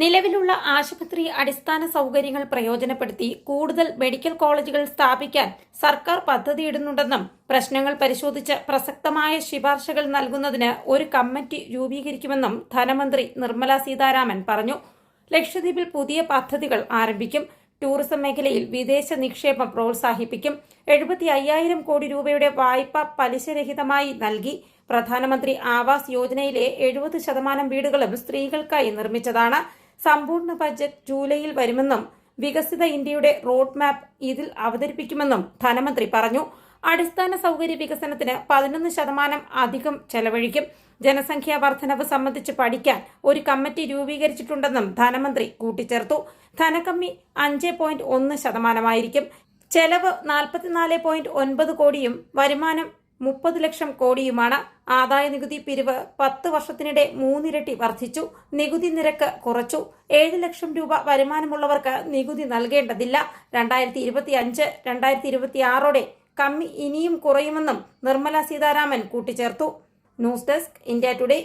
നിലവിലുള്ള ആശുപത്രി അടിസ്ഥാന സൗകര്യങ്ങൾ പ്രയോജനപ്പെടുത്തി കൂടുതൽ മെഡിക്കൽ കോളേജുകൾ സ്ഥാപിക്കാൻ സർക്കാർ പദ്ധതിയിടുന്നുണ്ടെന്നും പ്രശ്നങ്ങൾ പരിശോധിച്ച് പ്രസക്തമായ ശുപാർശകൾ നൽകുന്നതിന് ഒരു കമ്മിറ്റി രൂപീകരിക്കുമെന്നും ധനമന്ത്രി നിർമ്മല സീതാരാമൻ പറഞ്ഞു. ലക്ഷദ്വീപിൽ പുതിയ പദ്ധതികൾ ആരംഭിക്കും. ടൂറിസം മേഖലയിൽ വിദേശ നിക്ഷേപം പ്രോത്സാഹിപ്പിക്കും. എഴുപത്തി അയ്യായിരം കോടി രൂപയുടെ വായ്പ പലിശരഹിതമായി നൽകി. പ്രധാനമന്ത്രി ആവാസ് യോജനയിലെ എഴുപത് ശതമാനം വീടുകളും സ്ത്രീകൾക്കായി നിർമ്മിച്ചതാണ്. സമ്പൂർണ ബജറ്റ് ജൂലൈയിൽ വരുമെന്നും വികസിത ഇന്ത്യയുടെ റോഡ് മാപ്പ് ഇതിൽ അവതരിപ്പിക്കുമെന്നും ധനമന്ത്രി പറഞ്ഞു. അടിസ്ഥാന സൗകര്യ വികസനത്തിന് പതിനൊന്ന് ശതമാനം അധികം ചെലവഴിക്കും. ജനസംഖ്യാ വർധനവ് സംബന്ധിച്ച് പഠിക്കാൻ ഒരു കമ്മിറ്റി രൂപീകരിച്ചിട്ടുണ്ടെന്നും ധനമന്ത്രി കൂട്ടിച്ചേർത്തു. ധനകമ്മി അഞ്ച് പോയിന്റ് ഒന്ന് ശതമാനമായിരിക്കും. ചെലവ് നാൽപ്പത്തിനാല് പോയിന്റ് ഒൻപത് കോടിയും വരുമാനം മുപ്പത് ലക്ഷം കോടിയുമാണ് ആദായ നികുതി പിരിവ് പത്ത് വർഷത്തിനിടെ മൂന്നിരട്ടി വർദ്ധിച്ചു. നികുതി നിരക്ക് കുറച്ചു. ഏഴ് ലക്ഷം രൂപ വരുമാനമുള്ളവർക്ക് നികുതി നൽകേണ്ടതില്ല. രണ്ടായിരത്തി ഇരുപത്തി അഞ്ച് രണ്ടായിരത്തി ഇരുപത്തി ആറോടെ കമ്മി ഇനിയും കുറയുമെന്നും നിർമ്മല സീതാരാമൻ കൂട്ടിച്ചേർത്തു. News desk India today.